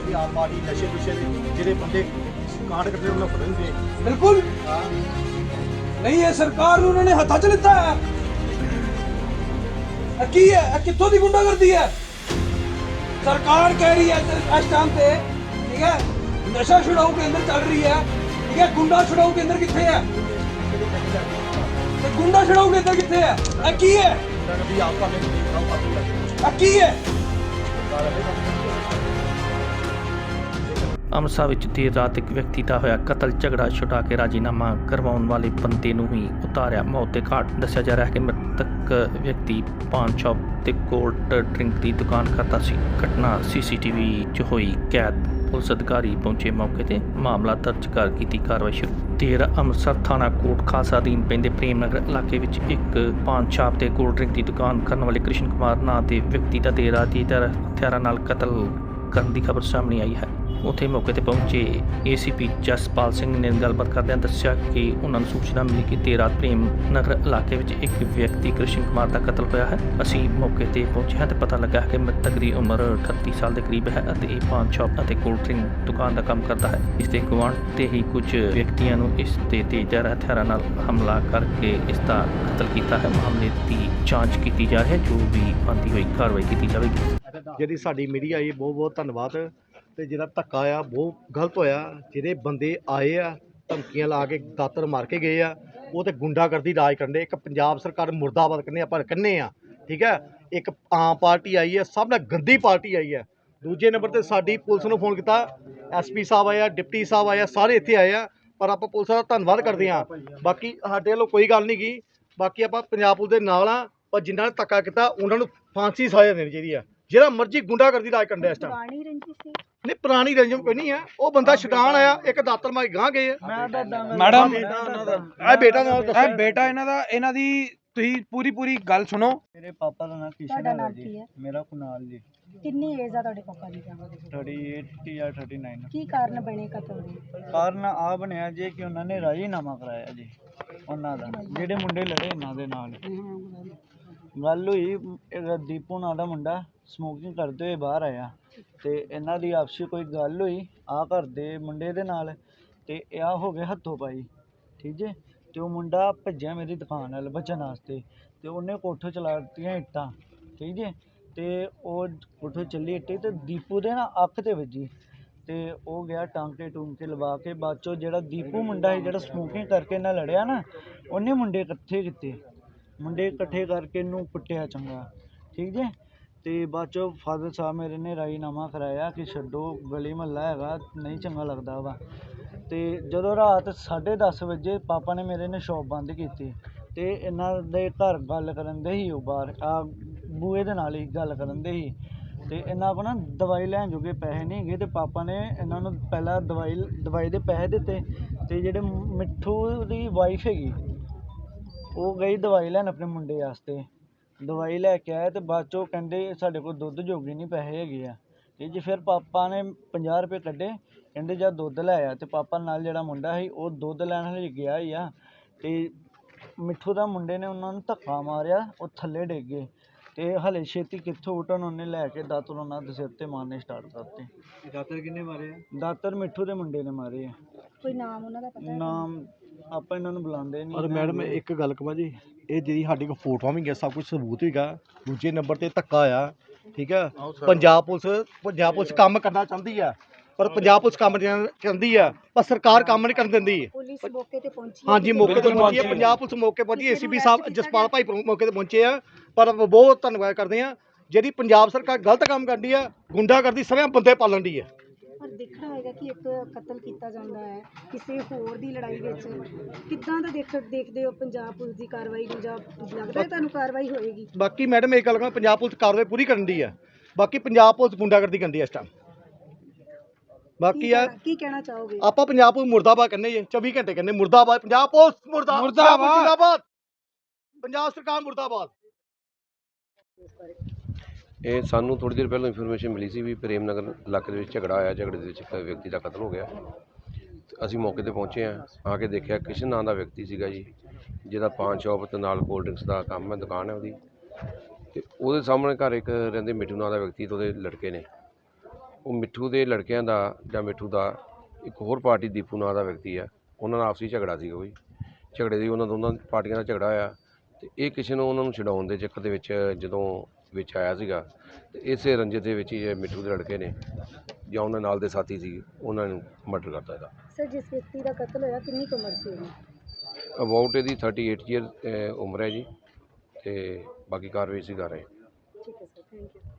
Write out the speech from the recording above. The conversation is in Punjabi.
ਵੀ ਆਪ ਪਾਰਟੀ ਨਸ਼ੇ ਨੁਸ਼ੇ ਦੇ ਜਿਹੜੇ ਬੰਦੇ ਕਾਂਡ ਕਰਦੇ ਉਹਨਾਂ ਫੜਨਗੇ ਬਿਲਕੁਲ। ਨਹੀਂ ਇਹ ਸਰਕਾਰ ਨੂੰ ਉਹਨਾਂ ਨੇ ਹੱਥਾਂ 'ਚ ਲਿੱਤਾ ਹੈ। ਇਹ ਕੀ ਹੈ? ਇਹ ਕਿੱਥੋਂ ਦੀ ਗੁੰਡਾਗਰਦੀ ਹੈ? ਸਰਕਾਰ ਕਹਿ ਰਹੀ ਹੈ ਇਸ- ਇਸ ਟਾਈਮ ਤੇ ਠੀਕ ਹੈ ਨਸ਼ਾ ਛੁਡਾਊ ਕੇਂਦਰ ਚੱਲ ਰਹੀ ਹੈ। ਠੀਕ ਹੈ ਗੁੰਡਾ ਛੁਡਾਊ ਕੇਂਦਰ ਕਿੱਥੇ ਹੈ? ਤੇ ਗੁੰਡਾ ਛੁਡਾਊ ਕੇਂਦਰ ਕਿੱਥੇ ਹੈ? ਇਹ ਕੀ ਹੈ? ਇਹ ਕੀ ਹੈ ਅੰਮ੍ਰਿਤਸਰ ਵਿੱਚ ਦੇਰ ਰਾਤ ਇੱਕ ਵਿਅਕਤੀ ਦਾ ਹੋਇਆ ਕਤਲ, ਝਗੜਾ, ਛੁਡਾ ਕੇ ਰਾਜੀਨਾਮਾ ਕਰਵਾਉਣ ਵਾਲੇ ਬੰਦੇ ਨੂੰ ਹੀ ਉਤਾਰਿਆ। ਮੌਤ ਦੇ ਘਾਟ ਦੱਸਿਆ ਜਾ ਰਿਹਾ ਹੈ ਕਿ ਮ੍ਰਿਤਕ ਵਿਅਕਤੀ ਪਾਨ ਸ਼ਾਪ ਤੇ ਕੋਲਡ ਡਰਿੰਕ ਦੀ ਦੁਕਾਨ ਕਰਦਾ ਸੀ। ਘਟਨਾ ਸੀਸੀਟੀਵੀ 'ਚ ਹੋਈ। ਕੈਦ ਪੁਲਿਸ ਅਧਿਕਾਰੀ ਪਹੁੰਚੇ ਮੌਕੇ ਤੇ ਮਾਮਲਾ ਦਰਜ ਕਰ ਕੀਤੀ ਕਾਰਵਾਈ ਸ਼ੁਰੂ। ਦੇਰ ਅੰਮ੍ਰਿਤਸਰ ਥਾਣਾ ਕੋਟ, ਖਾਲਸਾ ਅਧੀਨ ਪੈਂਦੇ ਪ੍ਰੇਮ ਨਗਰ ਇਲਾਕੇ ਵਿੱਚ ਇੱਕ ਪਾਨ ਸ਼ਾਪ ਤੇ ਕੋਲਡ ਡਰਿੰਕ ਦੀ ਦੁਕਾਨ ਕਰਨ ਵਾਲੇ ਕ੍ਰਿਸ਼ਨ ਕੁਮਾਰ ਨਾਂ ਦੇ ਵਿਅਕਤੀ ਦਾ ਦੇਰ ਰਾਤ ਹੀ ਹਥਿਆਰਾਂ ਨਾਲ ਕਤਲ ਕਰਨ ਦੀ ਖਬਰ ਸਾਹਮਣੇ ਆਈ ਹੈ। ਉੱਥੇ ਮੌਕੇ ਤੇ ਪਹੁੰਚੇ ਏਸੀਪੀ ਜਸਪਾਲ ਸਿੰਘ ਨੇ ਗੱਲਬਾਤ ਕਰਦਿਆਂ ਦੱਸਿਆ ਕਿ ਉਹਨਾਂ ਨੂੰ ਸੂਚਨਾ ਮਿਲੀ ਕਿ ਦੇਰ ਰਾਤ ਪ੍ਰੇਮ ਨਗਰ ਇਲਾਕੇ ਵਿੱਚ ਇੱਕ ਵਿਅਕਤੀ ਕ੍ਰਿਸ਼ਨ ਕੁਮਾਰ ਦਾ ਕਤਲ ਹੋਇਆ ਹੈ। ਅਸੀਂ ਮੌਕੇ ਤੇ ਪਹੁੰਚੇ ਹਾਂ ਤੇ ਪਤਾ ਲੱਗਾ ਕਿ ਮ੍ਰਿਤਕ ਦੀ ਉਮਰ 38 ਸਾਲ ਦੇ ਕਰੀਬ ਹੈ ਅਤੇ ਇਹ ਪਾਨ ਸ਼ਾਪ ਅਤੇ ਕੋਲਡ ਡਰਿੰਕ ਦੁਕਾਨ ਦਾ ਕੰਮ ਕਰਦਾ ਹੈ। ਇਸ ਦੇ ਗੁਆਂਢ ਤੇ ਹੀ ਕੁਝ ਵਿਅਕਤੀਆਂ ਨੂੰ ਇਸ ਤੇ ਤੇਜ਼ਧਾਰ ਹਥਿਆਰਾਂ ਨਾਲ ਹਮਲਾ ਕਰਕੇ ਇਸ ਦਾ ਕਤਲ ਕੀਤਾ ਹੈ। ਮਾਮਲੇ ਦੀ ਜਾਂਚ ਕੀਤੀ ਜਾ ਰਹੀ ਹੈ। ਜੋ ਵੀ ਬਣਦੀ ਹੋਈ ਕਾਰਵਾਈ ਕੀਤੀ ਜਾਵੇਗੀ। ਜਿਹੜੀ ਸਾਡੀ ਮੀਡੀਆ ਇਹ ਬਹੁਤ ਬਹੁਤ ਧੰਨਵਾਦ। ਤੇ ਜਿਹੜਾ ਧੱਕਾ ਆ, ਬਹੁਤ ਗਲਤ ਹੋਇਆ। ਜਿਹੜੇ ਬੰਦੇ ਆਏ ਆ, ਧਮਕੀਆਂ ਲਾ ਕੇ ਦਾਤਰ ਮਾਰ ਕੇ ਗਏ ਆ, ਉਹ ਤੇ ਗੁੰਡਾਗਰਦੀ ਰਾਜ ਕਰਨ ਇੱਕ ਪੰਜਾਬ ਸਰਕਾਰ ਮੁਰਦਾਬਾਦ ਕਹਿੰਦੇ ਆਪਾਂ ਕਹਿੰਦੇ ਆ। ਠੀਕ ਹੈ ਇੱਕ ਆਮ ਪਾਰਟੀ ਆਈ ਹੈ ਸਭ ਨਾਲ ਗੰਦੀ ਪਾਰਟੀ ਆਈ ਹੈ ਦੂਜੇ ਨੰਬਰ ਤੇ ਸਾਡੀ ਪੁਲਿਸ ਨੂੰ ਫੋਨ ਕੀਤਾ। ਐਸਪੀ ਸਾਹਿਬ ਆਇਆ ਡਿਪਟੀ ਸਾਹਿਬ ਆਇਆ ਸਾਰੇ ਇੱਥੇ ਆਏ ਆ, ਪਰ ਆਪਾਂ ਪੁਲਿਸ ਦਾ ਧੰਨਵਾਦ ਕਰਦੇ ਆ। ਬਾਕੀ ਸਾਡੇ ਵੱਲੋਂ ਕੋਈ ਗੱਲ ਨਹੀਂ ਗਈ। ਬਾਕੀ ਆਪਾਂ ਪੰਜਾਬ ਪੁਲਿਸ ਦੇ ਨਾਲ ਆ, ਪਰ ਜਿਨ੍ਹਾਂ ਨੇ ਧੱਕਾ ਕੀਤਾ, ਉਹਨਾਂ ਨੂੰ ਫਾਂਸੀ ਸਜ਼ਾ ਦੇਣੀ ਚਾਹੀਦੀ ਆ। ਜਿਹੜਾ ਮਰਜ਼ੀ ਗੁੰਡਾਗਰਦੀ ਰਾਜ ਕਰਨ ਇਸ ਟਾਈਮ ਨਹੀਂ ਪੁਰਾਣੀ ਰੰਜਮ ਕੋਈ ਨਹੀਂ ਹੈ ਉਹ ਬੰਦਾ ਛਡਾਣ ਆਇਆ ਇੱਕ ਦਾਤਰ ਮਾਰ ਗਾਂ ਗਏ ਆ। ਮੈਡਮ ਇਹ ਬੇਟਾ ਨਾਲ ਇਹ ਦੱਸਿਆ ਬੇਟਾ ਇਹਨਾਂ ਦਾ ਇਹਨਾਂ ਦੀ ਤੁਸੀਂ ਪੂਰੀ ਪੂਰੀ ਗੱਲ ਸੁਣੋ। ਮੇਰੇ ਪਾਪਾ ਦਾ ਨਾਮ ਕਿਸ਼ਨ ਤੁਹਾਡਾ ਨਾਮ ਜੀ। ਹੈ? ਮੇਰਾ ਕੁਨਾਲ ਜੀ। ਕਿੰਨੀ ਏਜ ਆ ਤੁਹਾਡੇ ਪਾਪਾ ਦੀ? 38 ਜਾਂ 39 ਕੀ ਕਾਰਨ ਬਣੇ ਕਤਲ ਦੇ? ਕਾਰਨ ਆ ਬਣਿਆ ਜੀ ਕਿ ਉਹਨਾਂ ਨੇ ਰਾਜੀਨਾਮਾ ਕਰਾਇਆ ਜੀ ਉਹਨਾਂ ਦਾ। ਜਿਹੜੇ ਮੁੰਡੇ ਲੜੇ ਇਹਨਾਂ ਦੇ ਨਾਲ। ਗੱਲ ਹੋਈ ਦੀਪੂ ਨਾਂ ਦਾ ਮੁੰਡਾ ਸਮੋਕਿੰਗ ਕਰਦੇ ਹੋਏ ਬਾਹਰ ਆਇਆ ਅਤੇ ਇਹਨਾਂ ਦੀ ਆਪਸੀ ਕੋਈ ਗੱਲ ਹੋਈ, ਆਹ ਘਰ ਦੇ ਮੁੰਡੇ ਦੇ ਨਾਲ ਅਤੇ ਆਹ ਹੋ ਗਏ ਹੱਥੋਂ ਪਾਈ, ਠੀਕ ਜੇ? ਅਤੇ ਉਹ ਮੁੰਡਾ ਭੱਜਿਆ ਮੇਰੀ ਦੁਕਾਨ ਵੱਲ ਬਚਣ ਵਾਸਤੇ ਅਤੇ ਉਹਨੇ ਕੋਠੇ ਚਲਾ ਦਿੱਤੀਆਂ ਇੱਟਾਂ, ਠੀਕ ਜੇ? ਅਤੇ ਉਹ ਕੋਠੇ ਚੱਲੀ ਇੱਟ ਅਤੇ ਦੀਪੂ ਦੇ ਨਾ ਅੱਖ ਤੇ ਵੱਜੀ ਅਤੇ ਉਹ ਗਿਆ ਟਾਂਕੇ ਟੂੰਕੇ ਲਵਾ ਕੇ ਬਾਅਦ ਚੋਂ ਜਿਹੜਾ ਦੀਪੂ ਮੁੰਡਾ ਸੀ ਜਿਹੜਾ ਸਮੋਕਿੰਗ ਕਰਕੇ ਨਾਲ ਲੜਿਆ ਨਾ, ਉਹਨੇ ਮੁੰਡੇ ਇਕੱਠੇ ਕੀਤੇ। ਮੁੰਡੇ ਇਕੱਠੇ ਕਰਕੇ ਇਹਨੂੰ ਕੁੱਟਿਆ ਚੰਗਾ। ਠੀਕ ਜੇ? ਅਤੇ ਬਾਅਦ ਚੋਂ ਫਾਦਰ ਸਾਹਿਬ ਮੇਰੇ ਨੇ ਰਾਜੀਨਾਮਾ ਕਰਵਾਇਆ ਕਿ ਛੱਡੋ, ਗਲੀ ਮਹੱਲਾ ਹੈਗਾ, ਨਹੀਂ ਚੰਗਾ ਲੱਗਦਾ ਵਾ। ਅਤੇ ਜਦੋਂ ਰਾਤ ਸਾਢੇ ਦਸ ਵਜੇ ਪਾਪਾ ਨੇ ਮੇਰੇ ਨੇ ਸ਼ੋਪ ਬੰਦ ਕੀਤੀ ਅਤੇ ਇਹਨਾਂ ਦੇ ਘਰ ਗੱਲ ਕਰਨ ਦੇ ਹੀ ਉਹ ਬਾਹਰ, ਆ ਬੂਏ ਦੇ ਨਾਲ ਹੀ ਗੱਲ ਕਰਨ ਦੇ ਹੀ। ਅਤੇ ਇਹਨਾਂ ਕੋਲ ਨਾ ਦਵਾਈ ਲੈਣ ਜੋਗੇ ਪੈਸੇ ਨਹੀਂ ਹੈਗੇ ਅਤੇ ਪਾਪਾ ਨੇ ਇਹਨਾਂ ਨੂੰ ਪਹਿਲਾਂ ਦਵਾਈ ਦਵਾਈ ਦੇ ਪੈਸੇ ਦਿੱਤੇ ਅਤੇ ਜਿਹੜੇ ਮਿੱਠੂ ਦੀ ਵਾਈਫ ਹੈਗੀ ਉਹ ਗਈ ਦਵਾਈ ਲੈਣ ਆਪਣੇ ਮੁੰਡੇ ਵਾਸਤੇ। ਦਵਾਈ ਲੈ ਕੇ ਆਇਆ ਤੇ ਬਾਅਦ ਚੋਂ ਕਹਿੰਦੇ ਸਾਡੇ ਕੋਲ ਦੁੱਧ ਜੋਗੇ ਨਹੀਂ ਪੈਸੇ ਹੈਗੇ ਆ। ਤੇ ਜੀ ਫਿਰ ਪਾਪਾ ਨੇ 50 ਰੁਪਏ ਕੱਢੇ ਕਹਿੰਦੇ ਜਾ ਦੁੱਧ ਲੈ ਆ। ਤੇ ਪਾਪਾ ਨਾਲ ਜਿਹੜਾ ਮੁੰਡਾ ਸੀ ਉਹ ਦੁੱਧ ਲੈਣ ਹਲੇ ਗਿਆ ਹੀ ਆ। ਤੇ ਮਿੱਠੂ ਦਾ ਮੁੰਡੇ ਨੇ ਉਹਨਾਂ ਨੂੰ ਧੱਕਾ ਮਾਰਿਆ ਉਹ ਥੱਲੇ ਡਿੱਗ ਗਏ। ਤੇ ਹਲੇ ਛੇਤੀ ਕਿੱਥੋਂ ਉਠਣ ਉਹਨੇ ਲੈ ਕੇ ਦਾਤਰ ਉਹਨਾਂ ਦੇ ਸਿਰ ਤੇ ਮਾਰਨੇ ਸਟਾਰਟ ਕਰਤੇ। ਦਾਤਰ ਕਿੰਨੇ ਮਾਰੇ ਦਾਤਰ ਮਿੱਠੂ ਦੇ ਮੁੰਡੇ ਨੇ ਮਾਰੇ ਆ। ਕੋਈ ਨਾਮ ਉਹਨਾਂ ਦਾ ਪਤਾ? ਹੈ? ਨਾਮ ਆਪਾਂ ਇਹਨਾਂ ਨੂੰ ਬੁਲਾਉਂਦੇ ਨਹੀਂ ਔਰ ਮੈਡਮ ਇੱਕ ਗੱਲ ਕਹਾਂ ਜੀ ਇਹ ਜਿਹੜੀ ਸਾਡੀ ਕੋਲ ਫੋਟੋਆਂ ਵੀ ਗਿਆ ਸਭ ਕੁਝ ਸਬੂਤ ਵੀਗਾ ਦੂਜੇ ਨੰਬਰ ਤੇ ਧੱਕਾ ਆ ਠੀਕ ਹੈ ਪੰਜਾਬ ਪੁਲਿਸ ਪੰਜਾਬ ਪੁਲਿਸ ਕੰਮ ਕਰਨਾ ਚਾਹੁੰਦੀ ਆ ਪਰ ਪੰਜਾਬ ਪੁਲਿਸ ਕੰਮ ਨਹੀਂ ਚਾਹੁੰਦੀ ਆ ਪਰ ਸਰਕਾਰ ਕੰਮ ਨਹੀਂ ਕਰਨ ਦਿੰਦੀ। ਪੁਲਿਸ ਮੌਕੇ ਤੇ ਪਹੁੰਚੀ ਹੈ। ਹਾਂਜੀ ਮੌਕੇ ਤੇ ਪਹੁੰਚੀ ਹੈ ਪੰਜਾਬ ਪੁਲਿਸ ਮੌਕੇ ਪਹੁੰਚੀ ਏਸੀਪੀ ਸਾਹਿਬ ਜਸਪਾਲ ਭਾਈ ਮੌਕੇ ਤੇ ਪਹੁੰਚੇ ਆ ਪਰ ਬਹੁਤ ਧੰਨਵਾਦ ਕਰਦੇ ਆ। ਜਿਹੜੀ ਪੰਜਾਬ ਸਰਕਾਰ ਗਲਤ ਕੰਮ ਕਰਦੀ ਆ ਗੁੰਡਾ ਕਰਦੀ ਸਭ ਬੰਦੇ ਪਾਲਣ ਦੀ ਆ। ਦੇਖਣਾ ਹੋਏਗਾ ਕਿ ਇੱਕ ਕਤਲ ਕੀਤਾ ਜਾਂਦਾ ਹੈ ਕਿਸੇ ਹੋਰ ਦੀ ਲੜਾਈ ਵਿੱਚ। ਕਿੱਦਾਂ ਦਾ ਦੇਖ ਦੇਖਦੇ ਹੋ ਪੰਜਾਬ ਪੁਲਿਸ ਦੀ ਕਾਰਵਾਈ ਨੂੰ ਜਾਂ ਲੱਗਦਾ ਹੈ ਤੁਹਾਨੂੰ ਕਾਰਵਾਈ ਹੋਏਗੀ? ਬਾਕੀ ਮੈਡਮ ਇਹ ਗੱਲ ਕਹਾਂ ਪੰਜਾਬ ਪੁਲਿਸ ਕਾਰਵਾਈ ਪੂਰੀ ਕਰਨ ਦੀ ਆ ਬਾਕੀ ਪੰਜਾਬ ਪੁਲਿਸ ਗੁੰਡਾਗਰਦੀ ਕਰਦੀ ਆ ਇਸ ਟਾਈਮ ਬਾਕੀ ਆ ਕੀ ਕਹਿਣਾ ਚਾਹੋਗੇ? ਆਪਾਂ ਪੰਜਾਬ ਪੁਲਿਸ ਮੁਰਦਾਬਾਦ ਕਹਿੰਦੇ ਜੀ 24 ਘੰਟੇ ਕਹਿੰਦੇ ਮੁਰਦਾਬਾਦ ਪੰਜਾਬ ਪੁਲਿਸ। ਮੁਰਦਾਬਾਦ। ਪੰਜਾਬ ਸਰਕਾਰ ਮੁਰਦਾਬਾਦ। ਇਹ ਸਾਨੂੰ ਥੋੜੀ ਦੇਰ ਪਹਿਲਾਂ ਇਨਫੋਰਮੇਸ਼ਨ ਮਿਲੀ ਸੀ ਵੀ ਪ੍ਰੇਮ ਨਗਰ ਇਲਾਕੇ ਦੇ ਵਿੱਚ ਝਗੜਾ ਹੋਇਆ, ਝਗੜੇ ਦੇ ਵਿੱਚ ਇੱਕ ਵਿਅਕਤੀ ਦਾ ਕਤਲ ਹੋ ਗਿਆ। ਤੇ ਅਸੀਂ ਮੌਕੇ ਤੇ ਪਹੁੰਚੇ ਆ ਆ ਕੇ ਦੇਖਿਆ ਕਿਸ਼ਨ ਨਾਂ ਦਾ ਵਿਅਕਤੀ ਸੀਗਾ ਜੀ, ਜਿਹਦਾ ਪਾਨ ਸ਼ਾਪ ਤੇ ਨਾਲ ਕੋਲਡ ਡਰਿੰਕਸ ਦਾ ਕੰਮ ਹੈ, ਦੁਕਾਨ ਹੈ ਉਹਦੀ। ਤੇ ਉਹਦੇ ਸਾਹਮਣੇ ਘਰ ਇੱਕ ਰਹਿੰਦੇ ਮਿੱਠੂ ਨਾਂ ਦਾ ਵਿਅਕਤੀ ਤੇ ਉਹਦੇ ਲੜਕੇ ਨੇ। ਉਹ ਮਿੱਠੂ ਦੇ ਲੜਕਿਆਂ ਦਾ ਜਾਂ ਮਿੱਠੂ ਦਾ ਇੱਕ ਹੋਰ ਪਾਰਟੀ ਦੀਪੂ ਨਾਂ ਦਾ ਵਿਅਕਤੀ ਆ। ਉਹਨਾਂ ਨਾਲ ਆਪਸੀ ਝਗੜਾ ਸੀਗਾ ਕੋਈ। ਝਗੜੇ ਦੀ ਉਹਨਾਂ ਦੋਨਾਂ ਪਾਰਟੀਆਂ ਦਾ ਝਗੜਾ ਹੋਇਆ ਤੇ ਇਹ ਕਿਸੇ ਨੂੰ ਉਹਨਾਂ ਨੂੰ ਛਡਾਉਣ ਦੇ ਚੱਕਰ ਦੇ ਵਿੱਚ ਜਦੋਂ ਵਿੱਚ ਆਇਆ ਸੀਗਾ ਤੇ ਇਸੇ ਰੰਜਿਸ਼ ਦੇ ਵਿੱਚ ਹੀ ਇਹ ਮਿੱਠੂ ਦੇ ਲੜਕੇ ਨੇ ਜਾਂ ਉਹਨਾਂ ਨਾਲ ਦੇ ਸਾਥੀ ਸੀ ਉਹਨਾਂ ਨੂੰ ਮਰਡਰ ਕਰਤਾ ਇਹਦਾ। ਸਰ ਜਿਸ ਵਿਅਕਤੀ ਦਾ ਕਤਲ ਹੋਇਆ ਕਿੰਨੀ ਕੁ ਉਮਰ ਸੀ ਉਹਦੀ? ਅਬਾਊਟ ਇਹਦੀ 38 ਈਅਰ ਉਮਰ ਹੈ ਜੀ ਤੇ ਬਾਕੀ ਕਾਰਵਾਈ ਅਸੀਂ ਕਰ ਰਹੇ ਠੀਕ ਹੈ ਸਰ ਥੈਂਕ ਯੂ